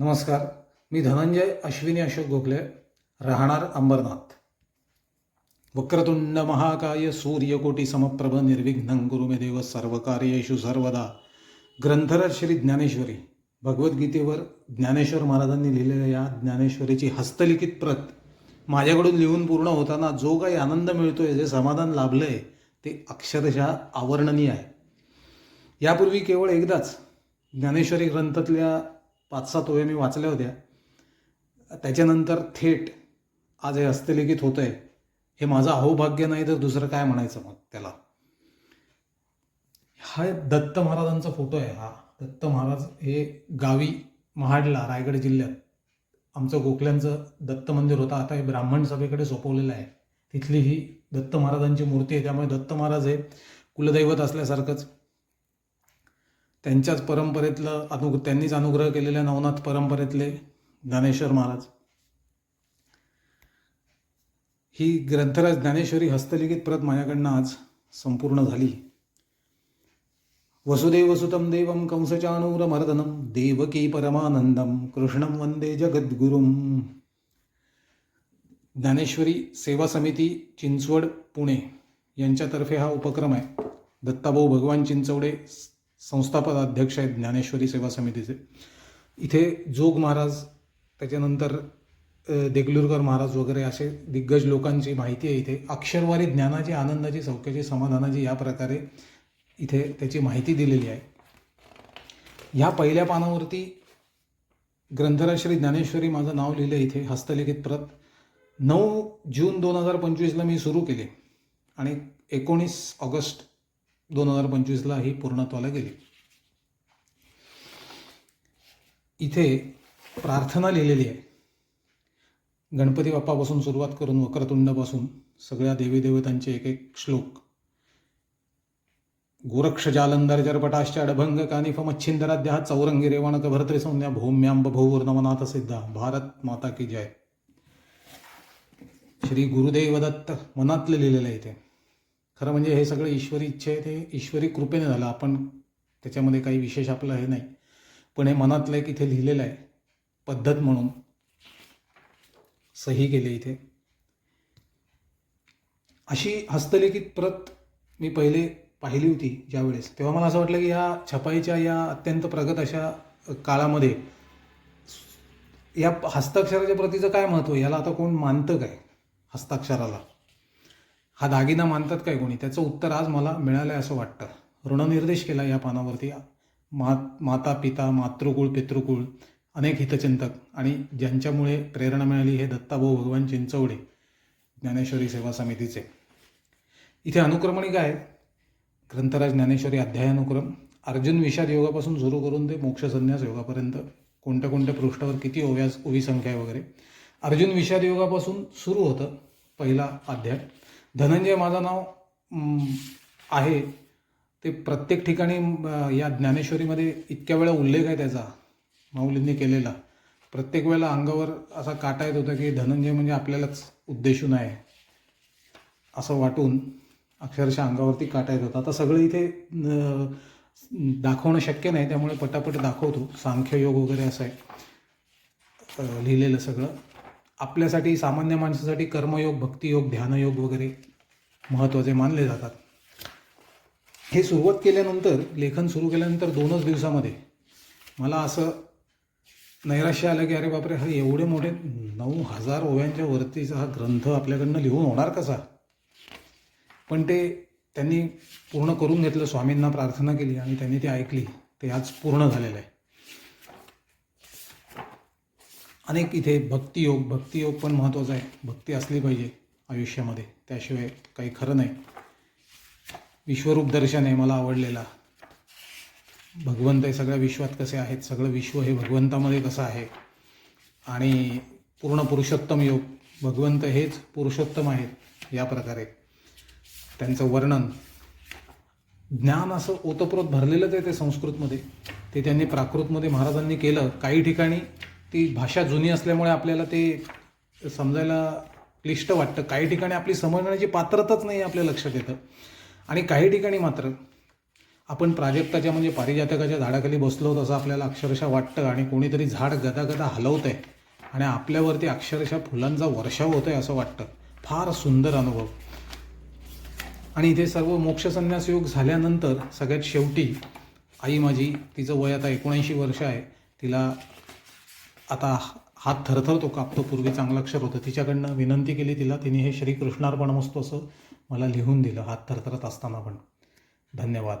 नमस्कार. मी धनंजय अश्विनी अशोक गोखले. राहणार अंबरनाथ. वक्रतुंड महाकाय सूर्यकोटी समप्रभ निर्विघ्न गुरुमे देव देव सर्वकार्येषु सर्वदा. ग्रंथराज श्री ज्ञानेश्वरी. भगवद्गीतेवर ज्ञानेश्वर महाराजांनी लिहिलेल्या या ज्ञानेश्वरीची हस्तलिखित प्रत माझ्याकडून लिहून पूर्ण होताना जो काही आनंद मिळतोय जे समाधान लाभलंय ते अक्षरशः आवर्णनीय आहे. यापूर्वी केवळ एकदाच ज्ञानेश्वरी ग्रंथातल्या पाच सात ओव्या मी वाचल्या होत्या. त्याच्यानंतर थेट आज हे हस्तलिखित होतं आहे हे माझं अहोभाग्य नाही तर दुसरं काय म्हणायचं मग त्याला? हा दत्त महाराजांचा फोटो आहे हा. दत्त महाराज हे गावी महाडला रायगड जिल्ह्यात. आमचं गोखल्यांचं दत्त मंदिर होतं. आता हे ब्राह्मण सभेकडे सोपवलेलं आहे. तिथली ही दत्त महाराजांची मूर्ती आहे. त्यामुळे दत्त महाराज हे कुलदैवत असल्यासारखंच त्यांच्याच परंपरेतलं अनु त्यांनीच अनुग्रह केलेल्या नवनाथ परंपरेतले ज्ञानेश्वर महाराज. ही ग्रंथराज ज्ञानेश्वरी हस्तलिखित प्रत माझ्याकडनं आज संपूर्ण झाली. वसुदेव सुतम देवम कंसचाणूरमर्दनम देवकी परमानंदम कृष्णम वंदे जगद्गुरुम. ज्ञानेश्वरी सेवा समिती चिंचवड पुणे यांच्यातर्फे हा उपक्रम आहे. दत्ताभाऊ भगवान चिंचवडे संस्थापक अध्यक्ष आहेत ज्ञानेश्वरी सेवा समितीचे. इथे जोग महाराज त्याच्यानंतर देगलूरकर महाराज वगैरे असे दिग्गज लोकांची माहिती आहे इथे. अक्षरवारी ज्ञानाची आनंदाची सौख्याची समाधानाची या प्रकारे इथे त्याची माहिती दिलेली आहे. ह्या पहिल्या पानावरती ग्रंथराश्री ज्ञानेश्वरी माझं नाव लिहिलं इथे हस्तलिखित प्रत. नऊ जून दोन हजार पंचवीसला मी सुरू केले. आणि एकोणीस ऑगस्ट दोन हजार पंचवीसला ही पूर्णत्वाला गेली. इथे प्रार्थना लिहिलेली आहे. गणपती बाप्पापासून सुरुवात करून वक्रतुंडापासून सगळ्या देवी देवतांचे एक एक श्लोक. गोरक्ष जालंधर जरपटाश्च अडभंग कानिफ मच्छिंदराध्या चौरंगी रेवाणक भरत्री संज्ञा भौम्यांब भौवर्णवनाथ सिद्धा. भारत माता की जय. श्री गुरुदेव दत्त मनातलं लिहिलेलं आहे इथे खरं म्हणजे हे सगळं ईश्वरी इच्छा आहे ते ईश्वरी कृपेने झालं. आपण त्याच्यामध्ये काही विशेष आपलं हे नाही. पण हे मनातलं एक इथे लिहिलेलं आहे पद्धत म्हणून. सही केली इथे. अशी हस्तलिखित प्रत मी पहिले पाहिली होती ज्यावेळेस. तेव्हा मला असं वाटलं की या छपाईच्या या अत्यंत प्रगत अशा काळामध्ये या हस्ताक्षराच्या प्रतीचं काय महत्त्व याला आता कोण मानतं काय हस्ताक्षराला? हा दागिना मानतात काय कोणी? त्याचं उत्तर आज मला मिळालं आहे असं वाटतं. ऋणनिर्देश केला या पानावरती. मा माता पिता मातृकुळ पितृकुळ अनेक हितचिंतक आणि ज्यांच्यामुळे प्रेरणा मिळाली हे दत्ताभाऊ भगवान चिंचवडे ज्ञानेश्वरी सेवा समितीचे. इथे अनुक्रमणिका आहे. ग्रंथराज ज्ञानेश्वरी अध्यायानुक्रम. अर्जुन विषाद योगापासून सुरू करून ते मोक्ष संन्यास योगापर्यंत. कोणत्या कोणत्या पृष्ठावर किती ओव्यास ओवी संख्या आहे वगैरे. अर्जुन विषाद योगापासून सुरू होतं पहिला अध्याय. धनंजय माझं नाव आहे. ते प्रत्येक ठिकाणी या ज्ञानेश्वरीमध्ये इतक्या वेळा उल्लेख आहे त्याचा माऊलींनी केलेला. प्रत्येक वेळेला अंगावर असा काटा येत होता की धनंजय म्हणजे आपल्यालाच उद्देशून आहे असं वाटून अक्षरशः अंगावरती काटा येत होता. आता सगळं इथे दाखवणं शक्य नाही त्यामुळे पटापट दाखवतो. सांख्ययोग वगैरे असं आहे लिहिलेलं सगळं. आपल्यासाठी सामान्य माणसासाठी कर्मयोग भक्तियोग ध्यानयोग वगैरे महत्त्वाचे मानले जातात. हे सुरुवात केल्यानंतर लेखन सुरू केल्यानंतर दोनच दिवसामध्ये मला असं नैराश्य आलं की अरे बापरे हा एवढे मोठे नऊ हजार ओव्यांच्या वरतीचा हा ग्रंथ आपल्याकडनं लिहून होणार कसा? पण ते त्यांनी पूर्ण करून घेतलं स्वामींना प्रार्थना केली आणि त्यांनी ते ऐकली. ते आज पूर्ण झालेलं आहे. अनेक इथे भक्तियोग भक्तियोग पण महत्त्वाचा आहे. भक्ती असली पाहिजे आयुष्यामध्ये. त्याशिवाय काही खरं नाही. विश्वरूप दर्शन आहे मला आवडलेला. भगवंत हे सगळ्या विश्वात कसे आहेत? सगळं विश्व हे भगवंतामध्ये कसं आहे? आणि पूर्ण पुरुषोत्तम योग भगवंत हेच पुरुषोत्तम आहेत या प्रकारे. त्यांचं वर्णन ज्ञान असं ओतप्रोत भरलेलंच आहे ते संस्कृतमध्ये. ते त्यांनी प्राकृतमध्ये महाराजांनी केलं. काही ठिकाणी ती भाषा जुनी असल्यामुळे आपल्याला ते समजायला क्लिष्ट वाटतं. काही ठिकाणी आपली समजण्याची पात्रताच नाही आपल्या लक्षात येतं. आणि काही ठिकाणी मात्र आपण प्राजक्ताच्या म्हणजे पारिजातकाच्या झाडाखाली बसलो तसं आपल्याला अक्षरशः वाटतं आणि कोणीतरी झाड गदागदा हलवत आहे आणि आपल्यावरती अक्षरशः फुलांचा वर्षाव होतोय असं वाटतं. फार सुंदर अनुभव. आणि इथे सर्व मोक्षसन्यास योग झाल्यानंतर सगळ्यात शेवटी आई माझी तिचं वय आता एकोणऐंशी वर्ष आहे तिला आता हात थरथरतो कापतो पूर्वी चांगलं अक्षर होतं. तिच्याकडनं विनंती केली तिला तिने हे श्रीकृष्णार्पण मस्त असं मला लिहून दिलं हात थरथरत असताना पण. धन्यवाद.